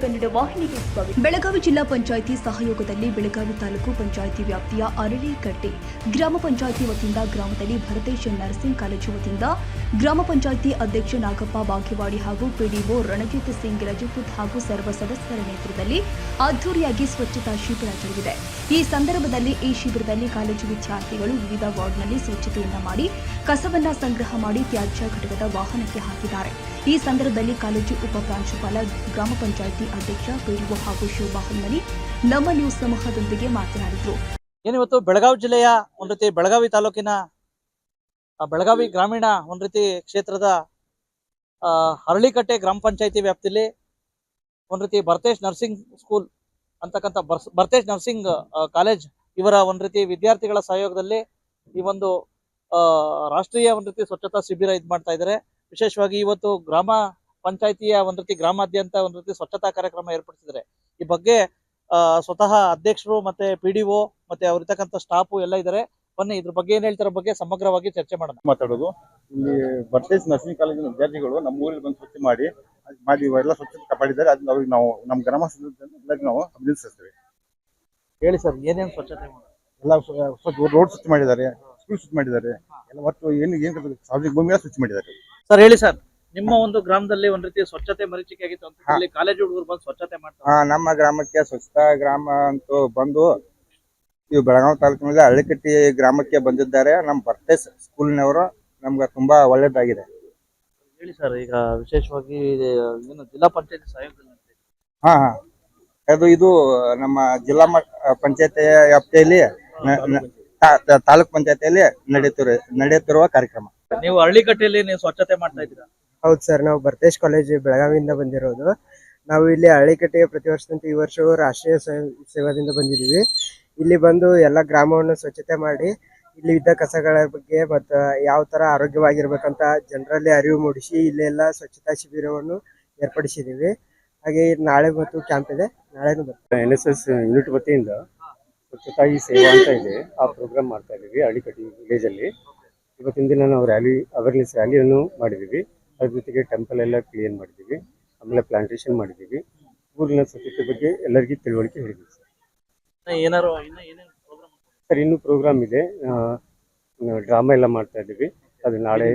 ಕನ್ನಡ ವಾಹಿನಿಗೆ ಸ್ವಾಗತ. ಬೆಳಗಾವಿ ಜಿಲ್ಲಾ ಪಂಚಾಯಿತಿ ಸಹಯೋಗದಲ್ಲಿ ಬೆಳಗಾವಿ ತಾಲೂಕು ಪಂಚಾಯಿತಿ ವ್ಯಾಪ್ತಿಯ ಅರಳಿಕಟ್ಟೆ ಗ್ರಾಮ ಪಂಚಾಯಿತಿ ವತಿಯಿಂದ ಗ್ರಾಮದಲ್ಲಿ ಭರತೇಶ್ ನರ್ಸಿಂಗ್ ಕಾಲೇಜು ವತಿಯಿಂದ ಗ್ರಾಮ ಪಂಚಾಯಿತಿ ಅಧ್ಯಕ್ಷ ನಾಗಪ್ಪ ಬಾಗೇವಾಡಿ ಹಾಗೂ ಪಿಡಿಒ ರಣಜಿತ್ ಸಿಂಗ್ ರಜಪೂತ್ ಹಾಗೂ ಸರ್ವ ಸದಸ್ಯರ ನೇತೃತ್ವದಲ್ಲಿ ಅದ್ದೂರಿಯಾಗಿ ಸ್ವಚ್ಛತಾ ಶಿಬಿರ ಜರುಗಿದೆ. ಈ ಸಂದರ್ಭದಲ್ಲಿ ಈ ಶಿಬಿರದಲ್ಲಿ ಕಾಲೇಜು ವಿದ್ಯಾರ್ಥಿಗಳು ವಿವಿಧ ವಾರ್ಡ್ನಲ್ಲಿ ಸ್ವಚ್ಛತೆಯನ್ನ ಮಾಡಿ ಕಸವನ್ನ ಸಂಗ್ರಹ ಮಾಡಿ ತ್ಯಾಜ್ಯ ಘಟಕದ ವಾಹನಕ್ಕೆ ಹಾಕಿದ್ದಾರೆ. ಈ ಸಂದರ್ಭದಲ್ಲಿ ಕಾಲೇಜು ಉಪ ಪ್ರಾಂಶುಪಾಲ ಗ್ರಾಮ ಪಂಚಾಯಿತಿ ಅಧ್ಯಕ್ಷ ಪಿಡಿಒ ಹಾಗೂ ಶೋಭಾ ಹಲ್ಮನಿ ನಮ್ಮ ನ್ಯೂಸ್ ಸಮೂಹದೊಂದಿಗೆ ಮಾತನಾಡಿದರು. ಏನಿವತ್ತು ಬೆಳಗಾವಿ ಜಿಲ್ಲೆಯ ಒಂದು ಬೆಳಗಾವಿ ತಾಲೂಕಿನ ಬೆಳಗಾವಿ ಗ್ರಾಮೀಣ ಒಂದ್ ರೀತಿ ಕ್ಷೇತ್ರದ ಹರಳಿಕಟ್ಟೆ ಗ್ರಾಮ ಪಂಚಾಯತಿ ವ್ಯಾಪ್ತಿಯಲ್ಲಿ ಒಂದ್ ರೀತಿ ಭರತೇಶ್ ನರ್ಸಿಂಗ್ ಸ್ಕೂಲ್ ಅಂತಕ್ಕಂಥ ಭರತೇಶ್ ನರ್ಸಿಂಗ್ ಕಾಲೇಜ್ ಇವರ ಒಂದ್ ರೀತಿ ವಿದ್ಯಾರ್ಥಿಗಳ ಸಹಯೋಗದಲ್ಲಿ ಈ ಒಂದು ರಾಷ್ಟ್ರೀಯ ಒಂದ್ ರೀತಿ ಸ್ವಚ್ಛತಾ ಶಿಬಿರ ಇದ್ ಮಾಡ್ತಾ ಇದ್ದಾರೆ ವಿಶೇಷವಾಗಿ ಇವತ್ತು ಗ್ರಾಮ ಪಂಚಾಯತಿಯ ಒಂದ್ ರೀತಿ ಗ್ರಾಮಾದ್ಯಂತ ಒಂದ್ ರೀತಿ ಸ್ವಚ್ಛತಾ ಕಾರ್ಯಕ್ರಮ ಏರ್ಪಡಿಸಿದ್ದಾರೆ ಈ ಬಗ್ಗೆ ಸ್ವತಃ ಅಧ್ಯಕ್ಷರು ಮತ್ತೆ ಪಿ ಮತ್ತೆ ಅವ್ರಿರ್ತಕ್ಕಂಥ ಸ್ಟಾಫು ಎಲ್ಲ ಇದ್ದಾರೆ ಬನ್ನಿ ಇದ್ರ ಬಗ್ಗೆ ಏನ್ ಹೇಳ್ತಾರ ಬಗ್ಗೆ ಸಮಗ್ರವಾಗಿ ಚರ್ಚೆ ಮಾಡೋಣ. ಮಾತಾಡೋದು. ಇಲ್ಲಿ ಬರ್ತೇಸ್ ನರ್ಸಿಂಗ್ ಕಾಲೇಜಿನ ವಿದ್ಯಾರ್ಥಿಗಳು ನಮ್ಮ ಊರಿಗೆ ಬಂದು ಸ್ವಚ್ಛ ಮಾಡಿ ಮಾಡಿ ಎಲ್ಲ ಸ್ವಚ್ಛತೆ ಕಾಪಾಡಿದ್ದಾರೆ ಅದನ್ನ ಅವ್ರಿಗೆ ನಾವು ನಮ್ಮ ಗ್ರಾಮ ನಾವು ಅಭಿನಂದಿಸ್ತೇವೆ. ಹೇಳಿ ಸರ್ ಏನೇನು ಸ್ವಚ್ಛತೆ ಎಲ್ಲ ಸ್ವ- ಸ್ವಚ್ಛ ರೋಡ್ ಸ್ವಚ್ಛ ಮಾಡಿದ್ದಾರೆ ಸ್ಕೂಲ್ ಸ್ವಚ್ಛ ಮಾಡಿದ್ದಾರೆ. ಎಲ್ಲ ಒಟ್ಟು ಏನು ಏನು ಸಾರ್ವಜನಿಕ ಭೂಮಿ ಸ್ವಚ್ಛ ಮಾಡಿದ್ದಾರೆ. ಸರ್ ಹೇಳಿ ಸರ್ ನಿಮ್ಮ ಒಂದು ಗ್ರಾಮದಲ್ಲಿ ಒಂದ್ ರೀತಿ ಸ್ವಚ್ಛತೆ ಮರೀಚಿಕೆ ಆಗಿತ್ತು ಅಂತ. ಕಾಲೇಜ್ ಹುಡುಗರು ಬಂದು ಸ್ವಚ್ಛತೆ ಮಾಡ್ತಾರೆ. ನಮ್ಮ ಗ್ರಾಮಕ್ಕೆ ಸ್ವಚ್ಛತಾ ಗ್ರಾಮ ಅಂತೂ ಬಂದು ಇವು ಬೆಳಗಾವಿ ತಾಲೂಕಿನಲ್ಲಿ ಹಳ್ಳಿಕಟ್ಟಿ ಗ್ರಾಮಕ್ಕೆ ಬಂದಿದ್ದಾರೆ. ನಮ್ಮ ಬರ್ತೇಸ್ ಸ್ಕೂಲ್ನವರು. ನಮ್ಗೆ ತುಂಬಾ ಒಳ್ಳೇದಾಗಿದೆ. ಹೇಳಿ ಸರ್ ಈಗ ವಿಶೇಷವಾಗಿ ಏನು ಜಿಲ್ಲಾ ಪಂಚಾಯತ್ ಸಹಯೋಗದಲ್ಲಿ ಹಾ ಹಾ. ಅದು ಇದು ನಮ್ಮ ಜಿಲ್ಲಾ ಮಟ್ಟ ಪಂಚಾಯತ್ ವ್ಯಾಪ್ತಿಯಲ್ಲಿ ನ- ನ- ತಾ- ತಾ- ತಾಲೂಕ್ ಪಂಚಾಯತಿಯಲ್ಲಿ ನಡೆಯುತ್ತಿರುವ ನಡೆಯುತ್ತಿರುವ ಕಾರ್ಯಕ್ರಮ. ನೀವು ಹಳ್ಳಿಕಟ್ಟೆಯಲ್ಲಿ ನೀವು ಸ್ವಚ್ಛತೆ ಮಾಡ್ತಾ ಇದ್ದೀರಾ? ಹೌದು ಸರ್ ನಾವು ಬರ್ತೇಶ್ ಕಾಲೇಜ್ ಬೆಳಗಾವಿಯಿಂದ ಬಂದಿರೋದು. ನಾವು ಇಲ್ಲಿ ಹಳ್ಳಿಕಟ್ಟೆಗೆ ಪ್ರತಿ ವರ್ಷದಂತೆ ಈ ವರ್ಷವೂ ರಾಷ್ಟ್ರೀಯ ಸ್ವಯಂ ಸೇವಾದಿಂದ ಬಂದಿದ್ದೀವಿ. ಇಲ್ಲಿ ಬಂದು ಎಲ್ಲ ಗ್ರಾಮವನ್ನು ಸ್ವಚ್ಛತೆ ಮಾಡಿ, ಇಲ್ಲಿ ಇದ್ದ ಕಸಗಳ ಬಗ್ಗೆ ಮತ್ತು ಯಾವ ತರ ಆರೋಗ್ಯವಾಗಿರ್ಬೇಕಂತ ಜನರಲ್ಲಿ ಅರಿವು ಮೂಡಿಸಿ ಇಲ್ಲೆಲ್ಲ ಸ್ವಚ್ಛತಾ ಶಿಬಿರವನ್ನು ಏರ್ಪಡಿಸಿದ್ದೀವಿ. ಹಾಗೆ ನಾಳೆ ಮತ್ತು ಕ್ಯಾಂಪ್ ಇದೆ. ನಾಳೆನೂ ಬರ್ತೀವಿ. ಎನ್ ಎಸ್ ಎಸ್ ಯೂನಿಟ್ ವತಿಯಿಂದ ಸ್ವಚ್ಛತಾ ಸೇವೆ ಅಂತ ಇದೆ. ಆ ಪ್ರೋಗ್ರಾಮ್ ಮಾಡ್ತಾ ಇದ್ದೀವಿ ಅಡಿಕಟ್ಟಿ ವಿಲೇಜ್ ಅಲ್ಲಿ. ಇವತ್ತಿನ ದಿನ ನಾವು ರ್ಯಾಲಿ ಅವೇರ್ನೆಸ್ ರ್ಯಾಲಿಯನ್ನು ಮಾಡಿದ್ದೀವಿ. ಅದ್ರ ಜೊತೆಗೆ ಟೆಂಪಲ್ ಎಲ್ಲ ಕ್ಲೀನ್ ಮಾಡಿದ್ದೀವಿ. ಆಮೇಲೆ ಪ್ಲಾಂಟೇಶನ್ ಮಾಡಿದ್ದೀವಿ. ಊರಿನ ಸ್ವಚ್ಛತೆ ಬಗ್ಗೆ ಎಲ್ಲರಿಗೂ ತಿಳುವಳಿಕೆ ಹೇಳಿದ್ದೀವಿ. ಏನಾರು ಇನ್ನ ಏನೇನು ಪ್ರೋಗ್ರಾಮ್ ಸರ್ ಇನ್ನು ಪ್ರೋಗ್ರಾಮ್ ಇದೆ. ಡ್ರಾಮಾ ಎಲ್ಲ ಮಾಡ್ತಾ ಇದ್ದೀವಿ. ಅದು ನಾಳೆ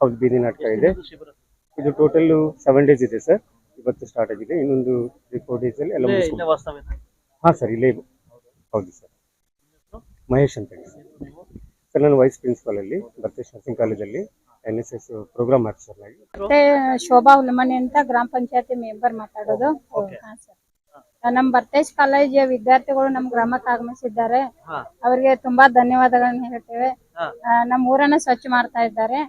ಹೌದು ಬೀದಿ ನಾಟಕ ಇದೆ. ಶಿಬಿರ? ಇದು ಟೋಟಲ್ ಸೆವೆನ್ ಡೇಸ್ ಇದೆ ಸರ್. ಇವತ್ತು ಸ್ಟಾರ್ಟ್ ಆಗಿದೆ. ಇನ್ನೊಂದು ತ್ರೀ ಫೋರ್ ಡೇಸ್ ಅಲ್ಲಿ ಎಲ್ಲ ಇಲ್ಲೇ- ಮುಗಿಸ್ಕೊಂಡು ಇಲ್ಲೇ ವಾಸ್ತವ್ಯ ಹಾಂ ಸರ್ ಇಲ್ಲೇ ಹೌದು ಸರ್. ಮಹೇಶ್ ಅಂತ ಹೇಳಿ ಸರ್. ಸರ್ ನಾನು ವೈಸ್ ಪ್ರಿನ್ಸಿಪಾಲ್ ಅಲ್ಲಿ ಬರ್ತೇ ನರ್ಸಿಂಗ್ ಕಾಲೇಜಲ್ಲಿ N S S program officer sir ಮತ್ತೆ ಶೋಭಾ ಉಲ್ಮನೆ ಅಂತ ಗ್ರಾಮ ಪಂಚಾಯತಿ ಮೆಂಬರ್ ಮಾತಾಡೋದು. ಹಾ, ಸರ್. ನಮ್ಮ ಬರ್ತೇಶ್ ಕಾಲೇಜ್ ವಿದ್ಯಾರ್ಥಿಗಳು ನಮ್ಮ ಗ್ರಾಮಕ್ಕೆ ಆಗಮಿಸಿದ್ದಾರೆ. ಅವರಿಗೆ ತುಂಬಾ ಧನ್ಯವಾದಗಳನ್ನ ಹೇಳ್ತೇವೆ. ನಮ್ಮ ಊರನ್ನ ಸ್ವಚ್ಛ ಮಾಡ್ತಾ ಇದ್ದಾರೆ.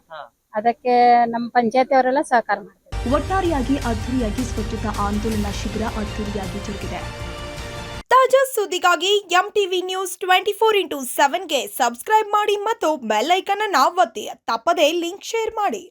ಅದಕ್ಕೆ ನಮ್ಮ ಪಂಚಾಯತಿ ಅವರೆಲ್ಲ ಸಹಕಾರ ಮಾಡ್ತಾರೆ. ಒಟ್ಟಾರೆಯಾಗಿ ಅದ್ದೂರಿಯಾಗಿ ಸ್ವಚ್ಛತಾ ಆಂದೋಲನ ಶಿಬಿರ ಅದ್ದೂರಿಯಾಗಿ ಜರುಗಿದೆ. ತಾಜಾ ಸುದ್ದಿಗಾಗಿ M TV news twenty four into ಸೆವೆನ್ಗೆ subscribe ಮಾಡಿ ಮತ್ತು ಬೆಲ್ ಐಕನ್ ಅನ್ನ ಒತ್ತಿ. ತಪ್ಪದೇ ಲಿಂಕ್ ಶೇರ್ ಮಾಡಿ.